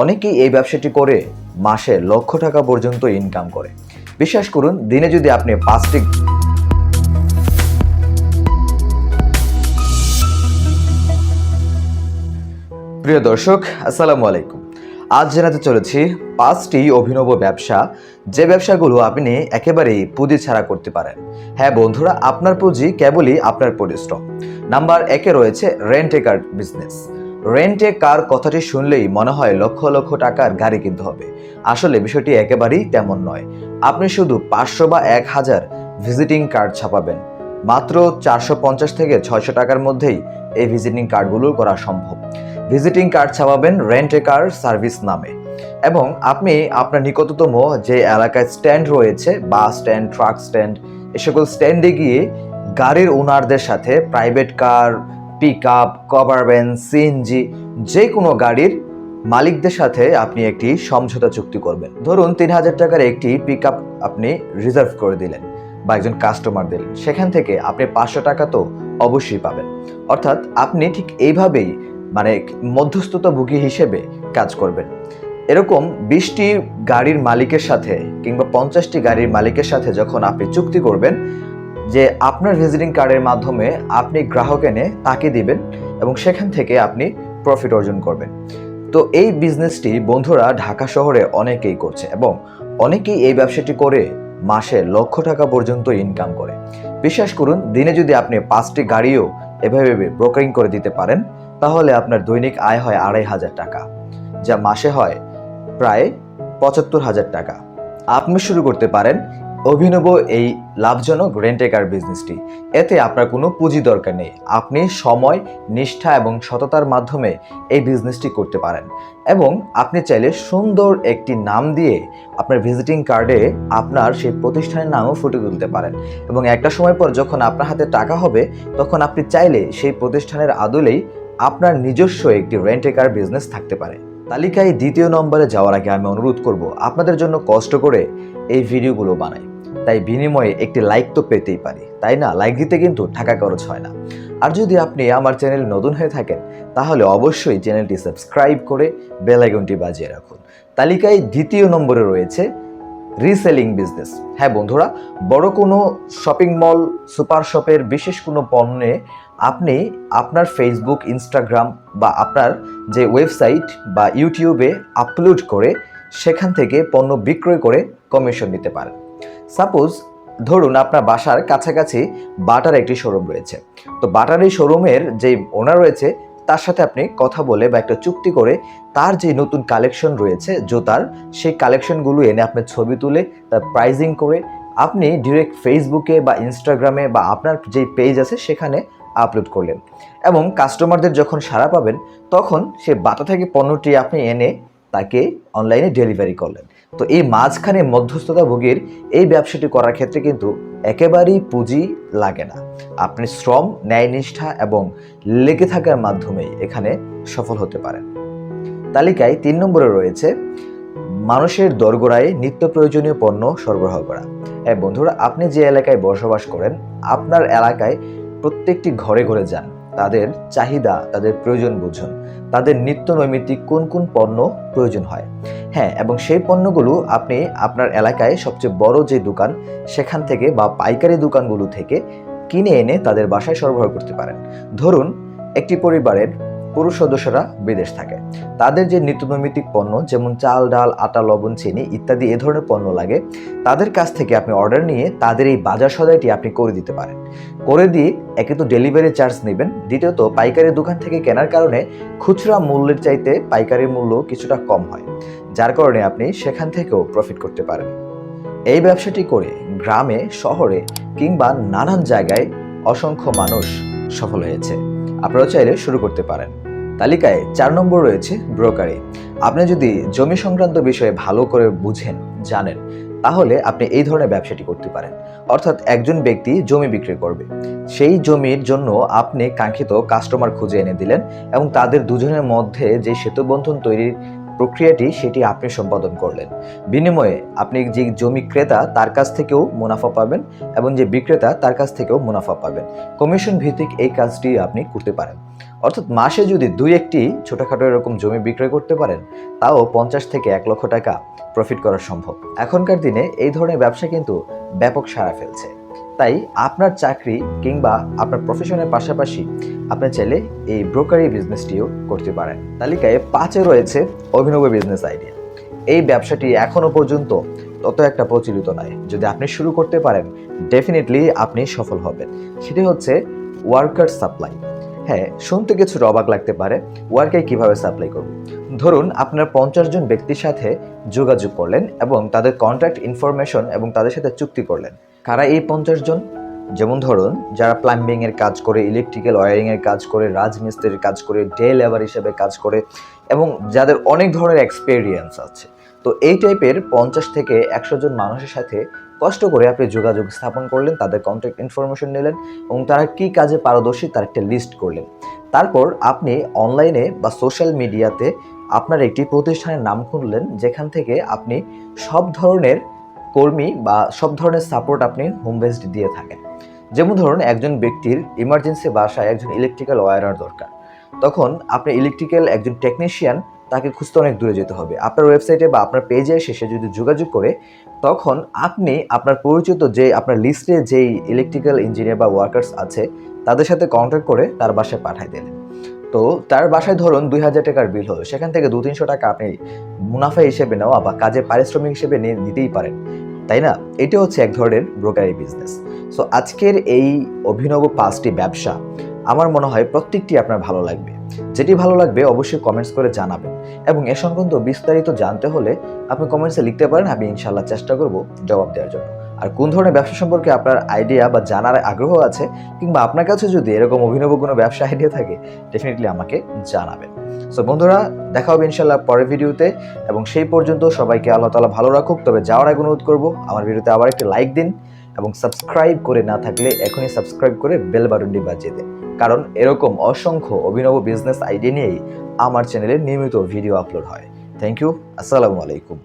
অনেকেই এই ব্যবসাটি করে মাসে লক্ষ টাকা পর্যন্ত ইনকাম করে। বিশ্বাস করুন, দিনে যদি আপনি পাঁচটি প্রিয় দর্শক, আসসালামু আলাইকুম। আজ জানাতে চলেছি পাঁচটি অভিনব ব্যবসা। যে ব্যবসাগুলো আপনি একেবারেই পুঁজি ছাড়া করতে পারেন। হ্যাঁ বন্ধুরা, আপনার পুঁজি কেবলই আপনার পরিশ্রম। নাম্বার একে রয়েছে rent a car business rent car কথাটি শুনলেই মনে হয় লক্ষ লক্ষ টাকার গাড়ি কিনতে হবে। আসলে বিষয়টি একেবারেই তেমন নয়। আপনি শুধু পাঁচশো বা এক হাজার ভিজিটিং কার্ড ছাপাবেন। মাত্র চারশো পঞ্চাশ থেকে ছয়শো টাকার মধ্যেই এই ভিজিটিং কার্ডগুলো করা সম্ভব। ভিজিটিং কার্ড ছাপাবেন রেন্ট কার সার্ভিস নামে। এবং আপনি আপনার নিকটতম যে এলাকায় স্ট্যান্ড রয়েছে, বাস স্ট্যান্ড, ট্রাক স্ট্যান্ড, এ সকল স্ট্যান্ডে গিয়ে গাড়ির ওনারদের সাথে, private car pick up cover van CNG যে কোনো গাড়ির মালিকদের সাথে আপনি একটি সমঝোতা চুক্তি করবেন। ধরুন তিন হাজার টাকার একটি পিক আপ আপনি রিজার্ভ করে দিলেন বা একজন কাস্টমার দিলেন। সেখান থেকে আপনি পাঁচশো টাকা তো অবশ্যই পাবেন। অর্থাৎ আপনি ঠিক এইভাবেই মানে মধ্যস্থতা মধ্যস্থতাভোগী হিসেবে কাজ করবেন। এরকম বিশটি গাড়ির মালিকের সাথে কিংবা পঞ্চাশটি গাড়ির মালিকের সাথে যখন আপনি চুক্তি করবেন যে আপনার ভিজিটিং কার্ডের মাধ্যমে আপনি গ্রাহক এনে তাকে দিবেন এবং সেখান থেকে আপনি প্রফিট অর্জন করবেন। তো এই বিজনেসটি বন্ধুরা ঢাকা শহরে অনেকেই করছে এবং অনেকেই এই ব্যবসাটি করে মাসে লক্ষ টাকা পর্যন্ত ইনকাম করে। বিশ্বাস করুন, দিনে যদি আপনি পাঁচটি গাড়িও এভাবে ব্রোকারিং করে দিতে পারেন, তাহলে আপনার দৈনিক আয় হয় আড়াই হাজার টাকা, যা মাসে হয় প্রায় পঁচাত্তর হাজার টাকা। আপনি শুরু করতে পারেন অভিনব এই লাভজনক রেন্টেকার বিজনেসটি এতে আপনার কোনো পুঁজি দরকার নেই। আপনি সময়, নিষ্ঠা এবং সততার মাধ্যমে এই বিজনেসটি করতে পারেন। এবং আপনি চাইলে সুন্দর একটি নাম দিয়ে আপনার ভিজিটিং কার্ডে আপনার সেই প্রতিষ্ঠানের নামও ফুটে তুলতে পারেন। এবং একটা সময় পর যখন আপনার হাতে টাকা হবে, তখন আপনি চাইলে সেই প্রতিষ্ঠানের আদলেই আপনার নিজস্ব একটি রেন্টেকার বিজনেস থাকতে পারে। তালিকায় দ্বিতীয় নম্বরে যাওয়ার আগে আমি অনুরোধ করব, আপনাদের জন্য কষ্ট করে এই ভিডিওগুলো বানাই। তাই বিনিময়ে একটি লাইক তো পেতেই পারি। তাই না? লাইক দিতে কিন্তু টাকা খরচ হয় না। আর যদি আপনি আমার চ্যানেল নতুন হয়ে থাকেন, তাহলে অবশ্যই চ্যানেলটি সাবস্ক্রাইব করে বেল আইকনটি বাজিয়ে রাখুন। তালিকায় দ্বিতীয় নম্বরে রয়েছে রিসেলিং বিজনেস হ্যাঁ বন্ধুরা, বড় কোনো শপিং মল সুপার শপের বিশেষ কোনো পণ্যে আপনি আপনার ফেসবুক ইনস্টাগ্রাম বা আপনার যে ওয়েবসাইট বা ইউটিউবে আপলোড করে সেখান থেকে পণ্য বিক্রয় করে কমিশন নিতে পারেন। সাপোজ ধরুন আপনার বাসার কাছাকাছি বাটার একটি শোরুম রয়েছে। তো বাটার এই শোরুমের যে ওনার রয়েছে, তার সাথে আপনি কথা বলে বা একটা চুক্তি করে তার যে নতুন কালেকশন রয়েছে, জুতার, সেই কালেকশনগুলো এনে আপনি ছবি তুলে তার প্রাইজিং করে আপনি ডিরেক্ট ফেসবুকে বা ইনস্টাগ্রামে বা আপনার যে পেজ আছে, সেখানে আপলোড করলেন। এবং কাস্টমারদের যখন সাড়া পাবেন, তখন সে বাটা থেকে পণ্যটি আপনি এনে তাকে অনলাইনে ডেলিভারি করলেন। তো এই মাঝখানে মধ্যস্থতা ভোগীর এই ব্যবসাটি করার ক্ষেত্রে কিন্তু একেবারেই পুঁজি লাগে না। আপনি শ্রম ন্যায়নিষ্ঠা এবং লেগে থাকার মাধ্যমেই এখানে সফল হতে পারেন। তালিকায় তিন নম্বরে রয়েছে, মানুষের দরগোড়ায় নিত্য প্রয়োজনীয় পণ্য সরবরাহ করা। হ্যাঁ বন্ধুরা, আপনি যে এলাকায় বসবাস করেন, আপনার এলাকায় প্রত্যেকটি ঘরে ঘরে যান। তাদের চাহিদা, তাদের প্রয়োজন বুঝুন। তাদের নিত্য নৈমিত্তিক কোন কোন পণ্য প্রয়োজন হয়? হ্যাঁ এবং সেই পণ্যগুলো আপনি আপনার এলাকায় সবচেয়ে বড় যে দোকান, সেখান থেকে বা পাইকারি দোকানগুলো থেকে কিনে এনে তাদের বাসায় সরবরাহ করতে পারেন। ধরুন, একটি পরিবারের পুরুষ সদস্যরা বিদেশ থাকে। তাদের যে নিত্যনৈমিত্তিক পণ্য, যেমন চাল, ডাল, আটা, লবণ, চিনি ইত্যাদি এ ধরনের পণ্য লাগে, তাদের কাছ থেকে আপনি অর্ডার নিয়ে তাদের এই বাজার সদাইটি আপনি করে দিতে পারেন। করে দিয়ে একে তো ডেলিভারি চার্জ নেবেন, দ্বিতীয়ত পাইকারি দোকান থেকে কেনার কারণে খুচরা মূল্যের চাইতে পাইকারি মূল্য কিছুটা কম হয়, যার কারণে আপনি সেখান থেকেও প্রফিট করতে পারেন। এই ব্যবসাটি করে গ্রামে, শহরে কিংবা নানান জায়গায় অসংখ্য মানুষ সফল হয়েছে। আপনারা চাইলে শুরু করতে পারেন। তালিকায় চার নম্বর রয়েছে ব্রোকারি। আপনি যদি জমি সংক্রান্ত বিষয়ে ভালো করে বুঝেন, জানেন, তাহলে আপনি এই ধরনের ব্যবসাটি করতে পারেন। অর্থাৎ একজন ব্যক্তি জমি বিক্রি করবে। সেই জমির জন্য আপনি কাঙ্ক্ষিত কাস্টমার খুঁজে এনে দিলেন এবং তাদের দুজনের মধ্যে যে সেতুবন্ধন তৈরির প্রক্রিয়াটি সেটি আপনি সম্পাদন করলেন। বিনিময়ে আপনি যে জমি ক্রেতা, তার কাছ থেকেও মুনাফা পাবেন এবং যে বিক্রেতা, তার কাছ থেকেও মুনাফা পাবেন। কমিশন ভিত্তিক এই কাজটি আপনি করতে পারেন। অর্থাৎ মাসে যদি দুই একটি ছোটোখাটো এরকম জমি বিক্রয় করতে পারেন, তাও পঞ্চাশ থেকে এক লক্ষ টাকা প্রফিট করা সম্ভব। এখনকার দিনে এই ধরনের ব্যবসা কিন্তু ব্যাপক সাড়া ফেলছে। তাই আপনার চাকরি কিংবা আপনার প্রফেশনের পাশাপাশি আপনি চাইলে এই ব্রোকারি বিজনেসটিও করতে পারেন। তালিকায় পাঁচে রয়েছে অভিনব বিজনেস আইডিয়া এই ব্যবসাটি এখনও পর্যন্ত তত একটা প্রচলিত নয়। যদি আপনি শুরু করতে পারেন ডেফিনেটলি আপনি সফল হবেন। সেটি হচ্ছে ওয়ার্কার সাপ্লাই হ্যাঁ শুনতে কিছুটা অবাক লাগতে পারে। ওয়ার্কে কীভাবে সাপ্লাই করব? ধরুন, আপনার পঞ্চাশ জন ব্যক্তির সাথে যোগাযোগ করলেন এবং তাদের কন্ট্যাক্ট ইনফরমেশন এবং তাদের সাথে চুক্তি করলেন। কারা এই পঞ্চাশ জন? যেমন ধরুন, যারা প্লাম্বিং এর কাজ করে ইলেকট্রিক্যাল ওয়ারিং এর কাজ করে, রাজমিস্ত্রির কাজ করে ডে লেবার হিসেবে কাজ করে, এবং যাদের অনেক ধরনের এক্সপেরিয়েন্স আছে। তো এই টাইপের পঞ্চাশ থেকে একশো জন মানুষের সাথে কষ্ট করে আপনি যোগাযোগ স্থাপন করলেন, তাদের কন্ট্যাক্ট ইনফরমেশন নিলেন, এবং তারা কি কাজে পারদর্শী তার একটা লিস্ট করলেন। তারপর আপনি অনলাইনে বা সোশ্যাল মিডিয়াতে আপনার একটি প্রতিষ্ঠানের নাম খুললেন যেখান থেকে আপনি সব ধরনের কর্মী বা সব ধরনের সাপোর্ট আপনি হোম বেসড দিয়ে থাকেন। যেমন ধরুন, একজন ব্যক্তির ইমার্জেন্সি বাসায় একজন ইলেকট্রিক্যাল ওয়ারার দরকার। তখন আপনি ইলেকট্রিক্যাল একজন টেকনিশিয়ান তাকে খুঁজতে অনেক দূরে যেতে হবে। আপনার ওয়েবসাইটে বা আপনার পেজে শেষে যদি যোগাযোগ করে, তখন আপনি আপনার পরিচিত যে, আপনার লিস্টে যেই ইলেকট্রিক্যাল ইঞ্জিনিয়ার বা ওয়ার্কার্স আছে, তাদের সাথে কন্ট্যাক্ট করে তার বাসায় পাঠিয়ে দিলেন। তো তার বাসায় ধরুন দুই হাজার টাকার বিল হলো, সেখান থেকে দু তিনশো টাকা আপনি মুনাফা হিসেবে নেওয়া বা কাজের পারিশ্রমিক হিসেবে নিতেই পারেন, তাই না? এটা হচ্ছে এক ধরনের ব্রোকারি বিজনেস সো আজকের এই অভিনব পাঁচটি ব্যবসা, আমার মনে হয় প্রত্যেকটি আপনার ভালো লাগবে। যেটি ভালো লাগবে অবশ্যই কমেন্টস করে জানাবেন এবং এ সংক্রান্ত বিস্তারিত জানতে হলে আপনি কমেন্টসে লিখতে পারেন, আমি ইনশাল্লাহ চেষ্টা করব জবাব দেওয়ার জন্য। আর কোন ধরনের ব্যবসা সম্পর্কে আপনার আইডিয়া বা জানার আগ্রহ আছে, কিংবা আপনার কাছে যদি এরকম অভিনব কোনো ব্যবসা আইডিয়া থাকে ডেফিনেটলি আমাকে জানাবেন। সো বন্ধুরা, দেখা হবে ইনশাল্লাহ পরের ভিডিওতে এবং সেই পর্যন্ত সবাইকে আল্লাহ তালা ভালো রাখুক, তবে যাওয়ার আগে অনুরোধ করব, আমার ভিডিওতে আবার একটি লাইক দিন, এবং সাবস্ক্রাইব করে না থাকলে এখনই সাবস্ক্রাইব করে বেল বাটনটি বাজিয়ে দিন। কারণ এরকম অসংখ্য অভিনব বিজনেস আইডিয়া নিয়েই আমার চ্যানেলে নিয়মিত ভিডিও আপলোড হয়। থ্যাংক ইউ আসসালামু আলাইকুম।